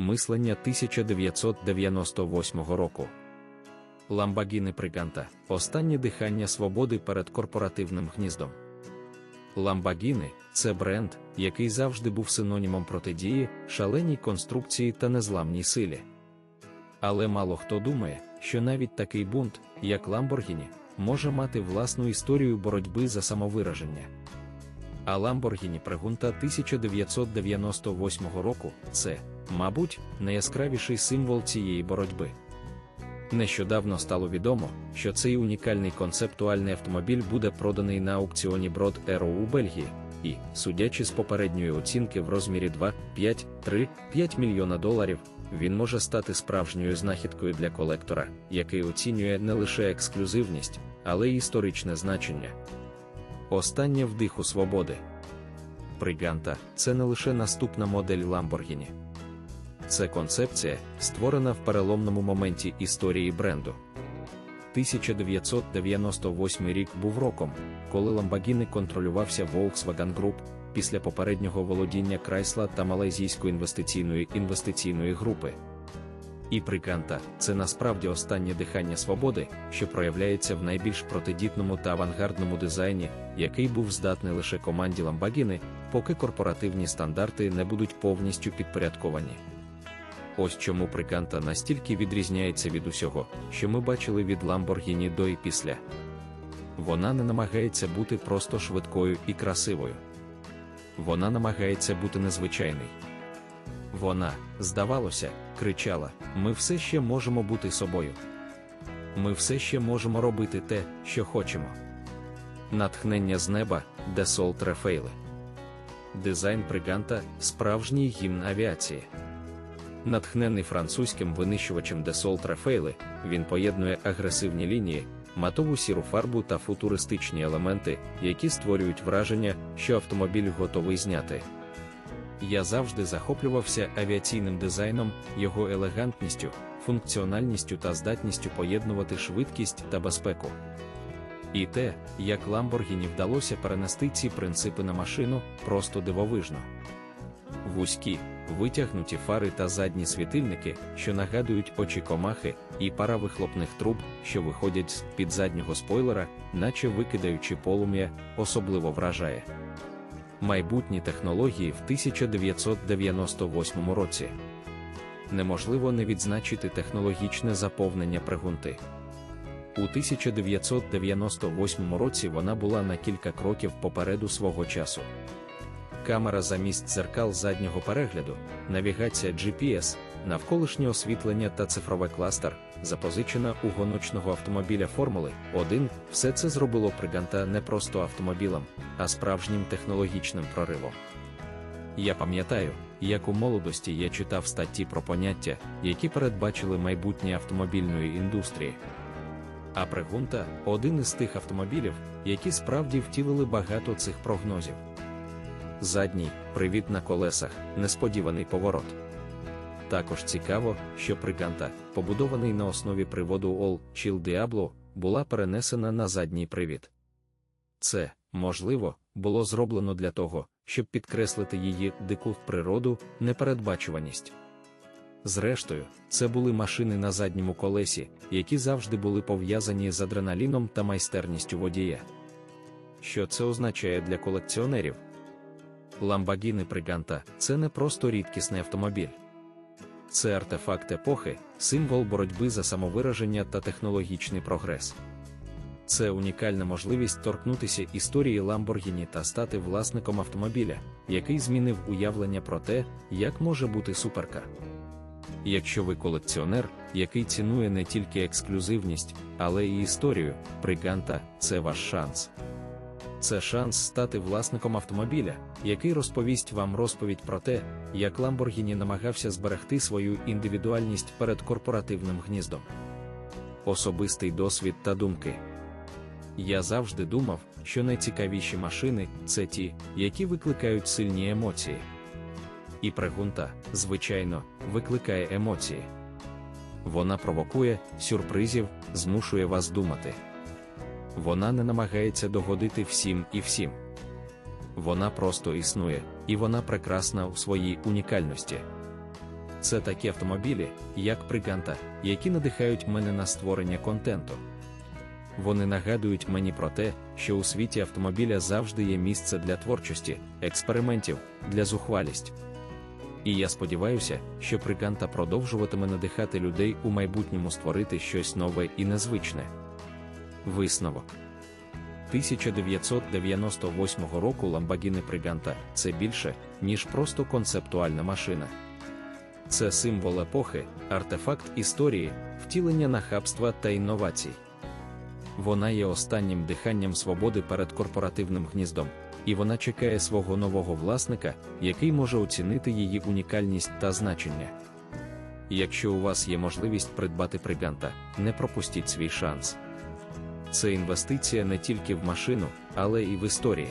Мислення 1998 року. Lamborghini Приканта останнє дихання свободи перед корпоративним гніздом. Lamborghini – це бренд, який завжди був синонімом протидії, шаленій конструкції та незламній силі. Але мало хто думає, що навіть такий бунт, як Lamborghini, може мати власну історію боротьби за самовираження. А Lamborghini Прегунта 1998 року це, мабуть, найяскравіший символ цієї боротьби. Нещодавно стало відомо, що цей унікальний концептуальний автомобіль буде проданий на аукціоні Брод Еро у Бельгії, і, судячи з попередньої оцінки в розмірі 2, 5, 3, 5 мільйона доларів, він може стати справжньою знахідкою для колектора, який оцінює не лише ексклюзивність, але й історичне значення. Останнє вдиху свободи. Приганта це не лише наступна модель Lamborghini. Це концепція, створена в переломному моменті історії бренду. 1998 рік був роком, коли Lamborghini контролювався Volkswagen Group після попереднього володіння Chrysler та малайзійської інвестиційної інвестиційної групи. І Приканта це насправді останнє дихання свободи, що проявляється в найбільш протидітному та авангардному дизайні, який був здатний лише команді Lamborghini, поки корпоративні стандарти не будуть повністю підпорядковані. Ось чому Приканта настільки відрізняється від усього, що ми бачили від Lamborghini до і після. Вона не намагається бути просто швидкою і красивою. Вона намагається бути незвичайною. Вона, здавалося, кричала: ми все ще можемо бути собою. Ми все ще можемо робити те, що хочемо. Натхнення з неба, де сол трефейли. Дизайн Бриганта справжній гімн авіації. Натхнений французьким винищувачем Десол Трафейли, він поєднує агресивні лінії, матову сіру фарбу та футуристичні елементи, які створюють враження, що автомобіль готовий зняти. Я завжди захоплювався авіаційним дизайном, його елегантністю, функціональністю та здатністю поєднувати швидкість та безпеку. І те, як Lamborghini вдалося перенести ці принципи на машину, просто дивовижно. Вузькі, витягнуті фари та задні світильники, що нагадують очі комахи, і пара вихлопних труб, що виходять з під заднього спойлера, наче викидаючи полум'я, особливо вражає. Майбутні технології в 1998 році. Неможливо не відзначити технологічне заповнення пригунти. У 1998 році вона була на кілька кроків попереду свого часу камера замість дзеркал заднього перегляду, навігація GPS, навколишнє освітлення та цифрове кластер, запозичена у гоночного автомобіля Формули 1, все це зробило Приганта не просто автомобілем, а справжнім технологічним проривом. Я пам'ятаю, як у молодості я читав статті про поняття, які передбачили майбутнє автомобільної індустрії. А Пригунта один із тих автомобілів, які справді втілили багато цих прогнозів задній привід на колесах, несподіваний поворот. Також цікаво, що приканта, побудований на основі приводу All Chill Diablo, була перенесена на задній привід. Це, можливо, було зроблено для того, щоб підкреслити її дику природу, непередбачуваність. Зрештою, це були машини на задньому колесі, які завжди були пов'язані з адреналіном та майстерністю водія. Що це означає для колекціонерів? Lamborghini Приганта це не просто рідкісний автомобіль. Це артефакт епохи, символ боротьби за самовираження та технологічний прогрес. Це унікальна можливість торкнутися історії Lamborghini та стати власником автомобіля, який змінив уявлення про те, як може бути суперка. Якщо ви колекціонер, який цінує не тільки ексклюзивність, але й історію, Приганта це ваш шанс. Це шанс стати власником автомобіля, який розповість вам розповідь про те, як Lamborghini намагався зберегти свою індивідуальність перед корпоративним гніздом. Особистий досвід та думки. Я завжди думав, що найцікавіші машини це ті, які викликають сильні емоції. І прегунта, звичайно, викликає емоції. Вона провокує сюрпризів, змушує вас думати. Вона не намагається догодити всім і всім. Вона просто існує, і вона прекрасна у своїй унікальності. Це такі автомобілі, як Приганта, які надихають мене на створення контенту. Вони нагадують мені про те, що у світі автомобіля завжди є місце для творчості, експериментів, для зухвалість. І я сподіваюся, що Приганта продовжуватиме надихати людей у майбутньому створити щось нове і незвичне. Висновок 1998 року Lamborghini Priganta – це більше, ніж просто концептуальна машина. Це символ епохи, артефакт історії, втілення нахабства та інновацій. Вона є останнім диханням свободи перед корпоративним гніздом, і вона чекає свого нового власника, який може оцінити її унікальність та значення. Якщо у вас є можливість придбати приганта, не пропустіть свій шанс. Це інвестиція не тільки в машину, але і в історію.